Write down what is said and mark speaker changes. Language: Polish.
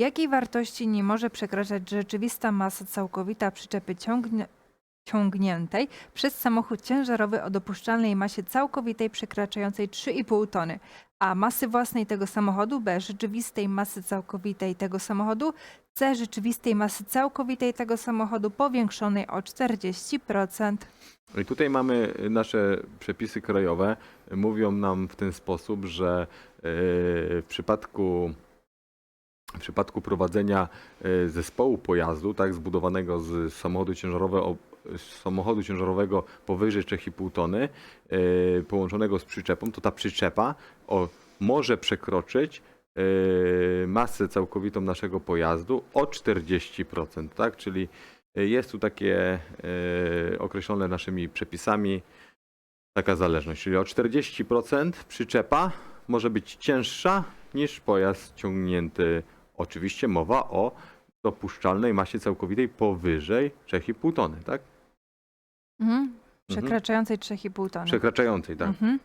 Speaker 1: Jakiej wartości nie może przekraczać rzeczywista masa całkowita przyczepy ciągnie, ciągniętej przez samochód ciężarowy o dopuszczalnej masie całkowitej przekraczającej 3,5 tony, a masy własnej tego samochodu, b. rzeczywistej masy całkowitej tego samochodu, c. rzeczywistej masy całkowitej tego samochodu powiększonej o 40%.
Speaker 2: No I tutaj mamy nasze przepisy krajowe. Mówią nam w ten sposób, że e, w przypadku, w przypadku prowadzenia e, zespołu pojazdu, tak, zbudowanego z samochodu ciężarowego, z samochodu ciężarowego powyżej 3,5 tony, e, połączonego z przyczepą, to ta przyczepa o, może przekroczyć e, masę całkowitą naszego pojazdu o 40%, tak? Czyli jest tu takie określone naszymi przepisami taka zależność, czyli o 40% przyczepa może być cięższa niż pojazd ciągnięty. Oczywiście mowa o dopuszczalnej masie całkowitej powyżej 3,5 tony, tak?
Speaker 1: Mhm. Przekraczającej 3,5 tony.
Speaker 2: Przekraczającej, tak.
Speaker 1: Mhm.